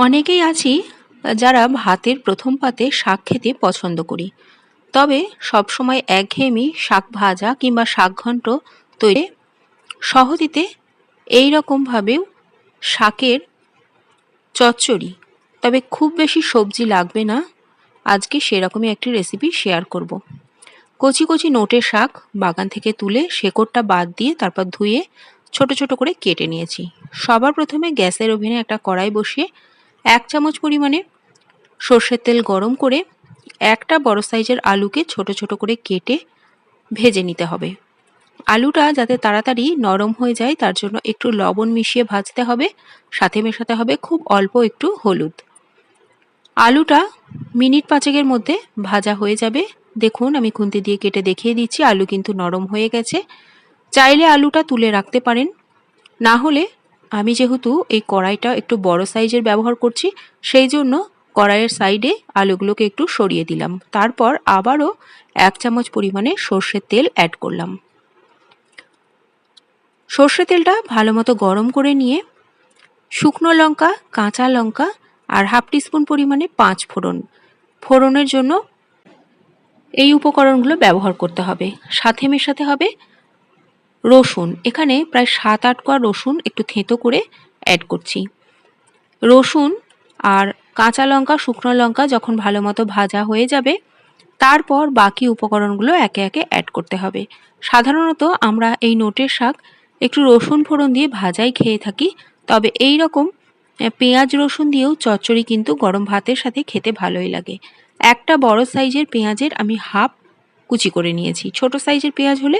অনেকেই আছি যারা ভাতের প্রথম পাতে শাক খেতে পছন্দ করি। তবে সবসময় একঘেয়েমি শাক ভাজা কিংবা শাক ঘন্ট তৈরি সহজেতে এই রকমভাবেও শাকের চচ্চড়ি। তবে খুব বেশি সবজি লাগবে না। আজকে সেরকমই একটি রেসিপি শেয়ার করব। কচি কচি নোটে শাক বাগান থেকে তুলে শেকড়টা বাদ দিয়ে তারপর ধুয়ে ছোট ছোট করে কেটে নিয়েছি। সবার প্রথমে গ্যাসের ওভেনে একটা কড়াই বসিয়ে এক চামচ পরিমাণে সর্ষের তেল গরম করে একটা বড় সাইজের আলুকে ছোট ছোট করে কেটে ভেজে নিতে হবে। আলুটা যাতে তাড়াতাড়ি নরম হয়ে যায়, তার জন্য একটু লবণ মিশিয়ে ভাজতে হবে, সাথে মেশাতে হবে খুব অল্প একটু হলুদ। আলুটা মিনিট পাঁচেকের মধ্যে ভাজা হয়ে যাবে। দেখুন, আমি খুন্তি দিয়ে কেটে দেখিয়ে দিচ্ছি, আলু কিন্তু নরম হয়ে গেছে। চাইলে আলুটা তুলে রাখতে পারেন। না হলে আমি যেহেতু এই কড়াইটা একটু বড় সাইজের ব্যবহার করছি, সেই জন্য কড়াইয়ের সাইডে আলুগুলোকে একটু সরিয়ে দিলাম। তারপর আবারও এক চামচ পরিমাণে সর্ষের তেল অ্যাড করলাম। সর্ষে তেলটা ভালো মতো গরম করে নিয়ে শুকনো লঙ্কা, কাঁচা লঙ্কা আর হাফ টিস্পুন পরিমাণে পাঁচ ফোড়ন। ফোড়নের জন্য এই উপকরণগুলো ব্যবহার করতে হবে। সাথে মেশাতে হবে রসুন। এখানে প্রায় সাত আট কোয়া রসুন একটু থেঁতো করে অ্যাড করছি। রসুন আর কাঁচা লঙ্কা, শুকনো লঙ্কা যখন ভালো মতো ভাজা হয়ে যাবে, তারপর বাকি উপকরণগুলো একে একে অ্যাড করতে হবে। সাধারণত আমরা এই নোটের শাক একটু রসুন ফোড়ন দিয়ে ভাজাই খেয়ে থাকি, তবে এই রকম পেঁয়াজ রসুন দিয়েও চচ্চড়ি কিন্তু গরম ভাতের সাথে খেতে ভালোই লাগে। একটা বড় সাইজের পেঁয়াজের আমি হাফ কুচি করে নিয়েছি। ছোট সাইজের পেঁয়াজ হলে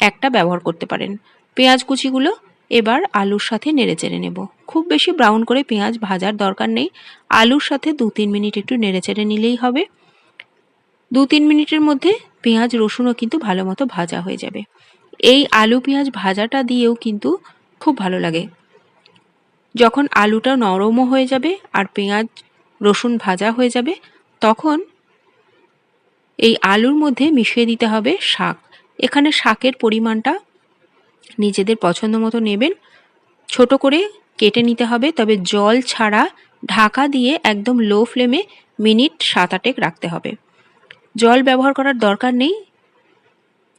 একটা ব্যবহার করতে পারেন। পেঁয়াজ কুচিগুলো এবার আলুর সাথে নেড়ে চেড়ে নেব। খুব বেশি ব্রাউন করে পেঁয়াজ ভাজার দরকার নেই। আলুর সাথে দু তিন মিনিট একটু নেড়ে চেড়ে নিলেই হবে। দু তিন মিনিটের মধ্যে পেঁয়াজ, রসুনও কিন্তু ভালো মতো ভাজা হয়ে যাবে। এই আলু পেঁয়াজ ভাজাটা দিয়েও কিন্তু খুব ভালো লাগে। যখন আলুটা নরমও হয়ে যাবে আর পেঁয়াজ, রসুন ভাজা হয়ে যাবে, তখন এই আলুর মধ্যে মিশিয়ে দিতে হবে শাক। এখানে শাকের পরিমাণটা নিজেদের পছন্দ মতো নেবেন। ছোট করে কেটে নিতে হবে, তবে জল ছাড়া ঢাকা দিয়ে একদম লো ফ্লেমে মিনিট সাত আটেক রাখতে হবে। জল ব্যবহার করার দরকার নেই।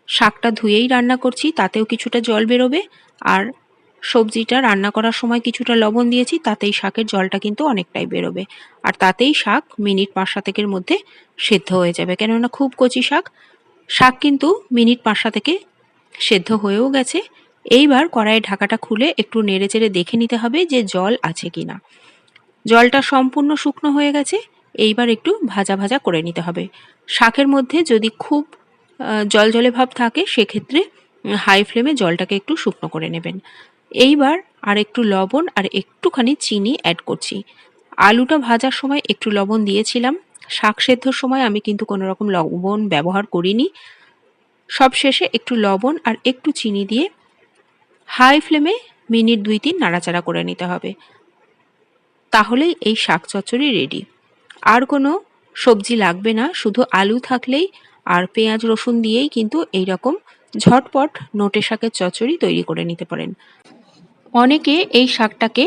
শাকটা ধুয়েই রান্না করছি, তাতেও কিছুটা জল বেরোবে। আর সবজিটা রান্না করার সময় কিছুটা লবণ দিয়েছি, তাতেই শাকের জলটা কিন্তু অনেকটাই বেরোবে। আর তাতেই শাক মিনিট পাঁচ সাতেকের মধ্যে সেদ্ধ হয়ে যাবে। কেননা খুব কচি শাক শাক কিন্তু মিনিট পাঁচ থেকে সেদ্ধ হয়েও গেছে। এইবার কড়াইয়ের ঢাকাটা খুলে একটু নেড়ে চেড়ে দেখে নিতে হবে যে জল আছে কি না জলটা সম্পূর্ণ শুকনো হয়ে গেছে, এইবার একটু ভাজা ভাজা করে নিতে হবে। শাকের মধ্যে যদি খুব জল জলে ভাব থাকে, সেক্ষেত্রে হাই ফ্লেমে জলটাকে একটু শুকনো করে নেবেন। এইবার আর একটু লবণ আর একটুখানি চিনি অ্যাড করছি। আলুটা ভাজার সময় একটু লবণ দিয়েছিলাম শাক সেদ্ধর সময় আমি কিন্তু কোনো রকম লবণ ব্যবহার করিনি। সব শেষে একটু লবণ আর একটু চিনি দিয়ে হাই ফ্লেমে মিনিট দুই তিন নাড়াচাড়া করে নিতে হবে। তাহলেই এই শাক চচ্চড়ি রেডি। আর কোনো সবজি লাগবে না, শুধু আলু থাকলেই আর পেঁয়াজ, রসুন দিয়েই কিন্তু এই রকম ঝটপট নোটে শাকের চচ্চড়ি তৈরি করে নিতে পারেন। অনেকে এই শাকটাকে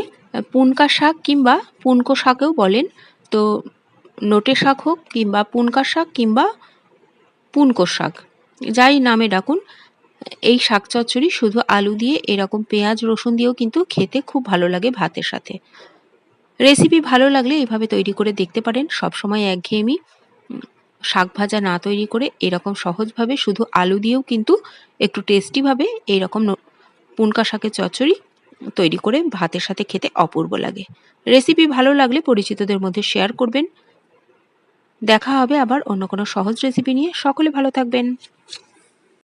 পুনকা শাক কিংবা পুনকো শাকেও বলেন। তো নোটে শাক হোক কিংবা পুনকা শাক কিংবা পুনকো শাক। যাই নামে ডাকুন, এই শাক চচ্চড়ি শুধু আলু দিয়ে এরকম পেঁয়াজ, রসুন দিয়েও কিন্তু খেতে খুব ভালো লাগে ভাতের সাথে। রেসিপি ভালো লাগলে এভাবে তৈরি করে দেখতে পারেন, সবসময় একঘেয়েমি। শাক ভাজা না তৈরি করে এরকম সহজভাবে শুধু আলু দিয়েও কিন্তু একটু টেস্টিভাবে এইরকম পুনকা শাকের চচ্চড়ি তৈরি করে ভাতের সাথে খেতে অপূর্ব লাগে। রেসিপি ভালো লাগলে পরিচিতদের মধ্যে শেয়ার করবেন। দেখা হবে আবার অন্য কোনো সহজ রেসিপি নিয়ে। সকলে ভালো থাকবেন।